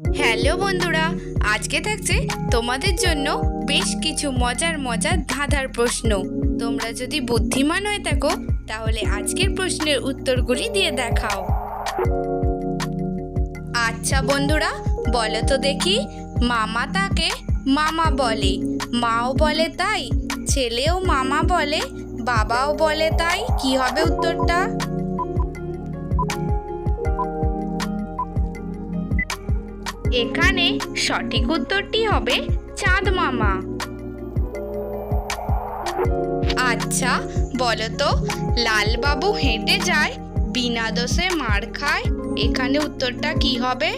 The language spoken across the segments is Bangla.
হ্যালো বন্ধুরা, আজকে থাকছে তোমাদের জন্য বেশ কিছু মজার মজার ধাঁধার প্রশ্ন। তোমরা যদি বুদ্ধিমান হয়ে থাকো, তাহলে আজকের প্রশ্নের উত্তরগুলি দিয়ে দেখাও। আচ্ছা বন্ধুরা, বলো তো দেখি, মামা তাকে মামা বলে, মাও বলে তাই, ছেলেও মামা বলে, বাবাও বলে তাই, কি হবে উত্তরটা? এখানে সঠিক উত্তরটি হবে চাঁদ মামা। আচ্ছা বলো তো লালবাবু হেঁটে যায় বিনা দোষে মার খায় এখানে উত্তরটা কি হবে?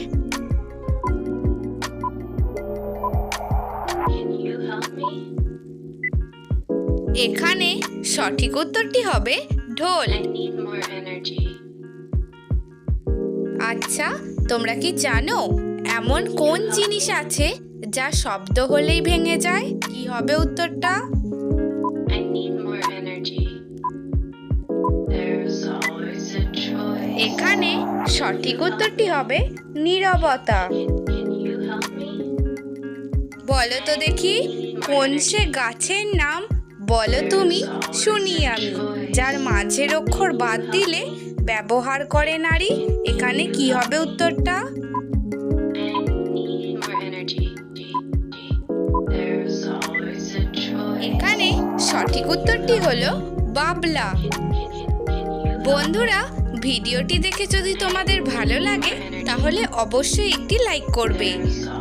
এখানে সঠিক উত্তরটি হবে ঢোল. আচ্ছা তোমরা কি জানো এমন কোন জিনিস আছে যা শব্দ হলেই ভেঙে যায়? কি হবে উত্তরটা. এখানে সঠিক উত্তরটি হবে নীরবতা? বলো তো দেখি কোন সে গাছের নাম? বলো তুমি শুনি আমি। যার মাঝের অক্ষর বাদ দিলে ব্যবহার করে নারী। এখানে কি হবে উত্তরটা? সঠিক উত্তরটি হলো বাবলা। বন্ধুরা, ভিডিওটি দেখে যদি তোমাদের ভালো লাগে, তাহলে অবশ্যই একটি লাইক করবে।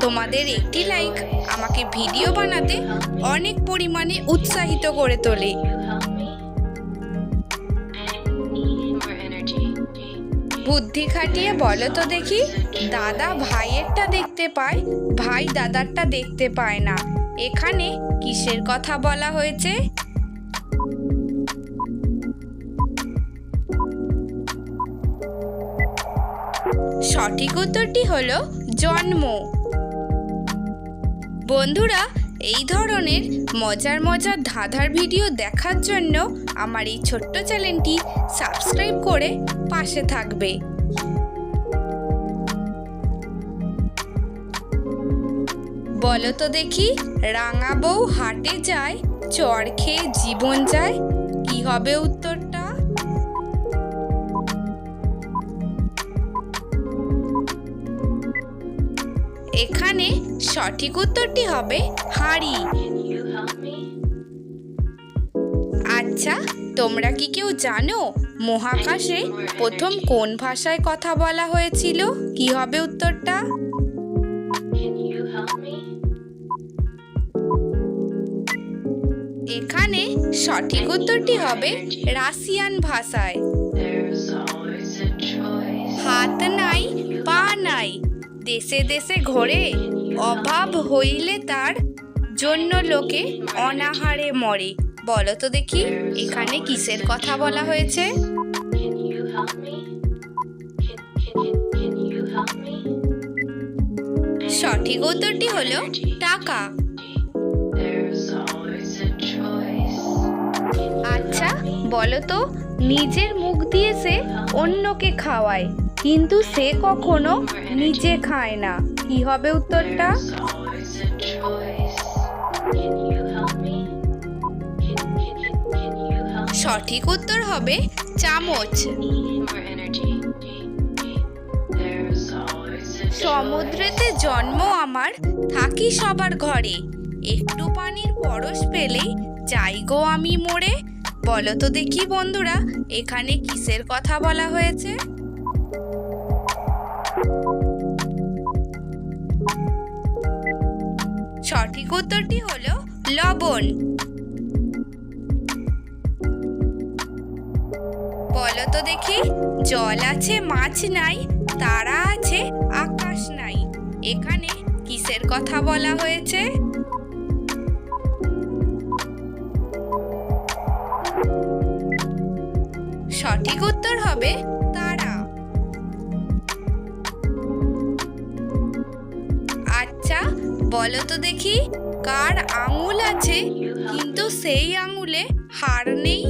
তোমাদের একটি লাইক আমাকে ভিডিও বানাতে অনেক পরিমাণে উৎসাহিত করে তোলে. বুদ্ধি খাটিয়ে বলো তো দেখি, দাদা ভাইয়েরটা দেখতে পায়, ভাই দাদারটা দেখতে পায় না। এখানে কিসের কথা বলা হয়েছে? সঠিক উত্তরটি হল জন্ম। বন্ধুরা, এই ধরনের মজার মজার ধাঁধার ভিডিও দেখার জন্য আমার এই ছোট্ট চ্যানেলটি সাবস্ক্রাইব করে পাশে থাকবে। বলো তো দেখি, রাঙা বউ হাটে যায়, চর খেয়ে জীবন যায়, কি হবে উত্তরটা? এখানে সঠিক উত্তরটি হবে হাঁড়ি? আচ্ছা তোমরা কি কেউ জানো মহাকাশে প্রথম কোন ভাষায় কথা বলা হয়েছিল? কি হবে উত্তরটা? এখানে সঠিক উত্তরটি হবে রাশিয়ান ভাষায়. হাত নাই, পা নাই, দেশে দেশে ঘোরে অভাব হইলে তার জন্য লোকে অনাহারে মরে বলো তো দেখি, এখানে কিসের কথা বলা হয়েছে? সঠিক উত্তরটি হলো টাকা বলো তো নিজের মুখ দিয়ে সে অন্যকে খাওয়ায় কিন্তু সে কখনো নিজে খায় না। কি হবে উত্তরটা? সঠিক উত্তর হবে চামচ. সমুদ্রেতে জন্ম আমার থাকি সবার ঘরে। একটু পানির পরশ পেলেই যাই গো আমি মরে বলো তো দেখি বন্ধুরা, এখানে কিসের কথা বলা হয়েছে? সঠিক উত্তরটি হলো লবণ। বলো তো দেখি, জল আছে, মাছ নাই, তারা আছে, আকাশ নাই। এখানে কিসের কথা বলা হয়েছে? সঠিক উত্তর হবে তারা। আচ্ছা বলো তো দেখি কার আঙুল আছে কিন্তু সেই আঙুলে হার নেই?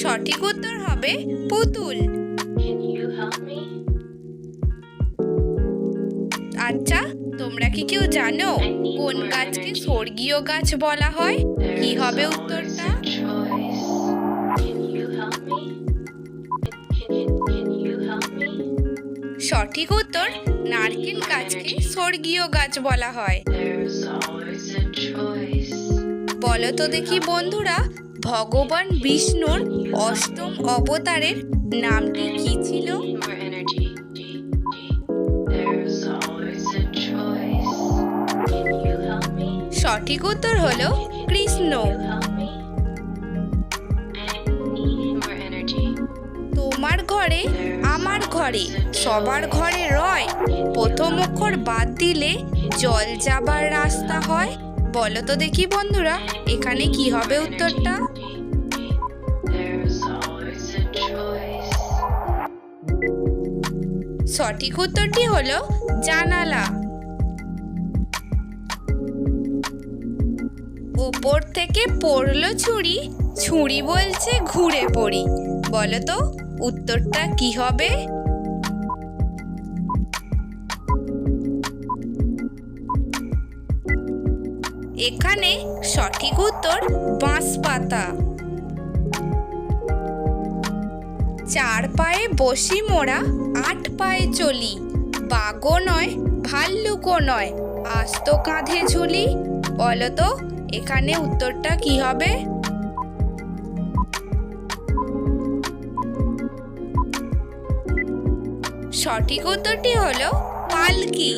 সঠিক উত্তর হবে পুতুল। Can you help me? কি কেউ জানো কোন গাছকে স্বর্গীয় গাছ বলা হয় কি হবে উত্তরটা? সঠিক উত্তর, নারকেল গাছকে স্বর্গীয় গাছ বলা হয়. বলো তো দেখি বন্ধুরা, ভগবান বিষ্ণুর অষ্টম অবতারের নামটি কি ছিল সঠিক উত্তর হলো কৃষ্ণ. তোমার ঘরে, আমার ঘরে, সবার ঘরে রয় প্রথম অক্ষর বাদ দিলে জল যাবার রাস্তা হয় বলো তো দেখি বন্ধুরা, এখানে কি হবে উত্তরটা. সঠিক উত্তরটি হলো জানালা উপর থেকে পড়ল ছুরি ছুরি বলছে ঘুরে পড়ি। বলো তো, উত্তরটা কি হবে? এখানে সঠিক উত্তর বাঁশ পাতা চার পায়ে বসি মোড়া, আট পায়ে চলি। বাঘও নয়, ভাল্লুকও নয়। আস্ত কাঁধে ঝুলি, বলো তো এখানে উত্তরটা কি হবে সঠিক উত্তরটি হলো পালকি.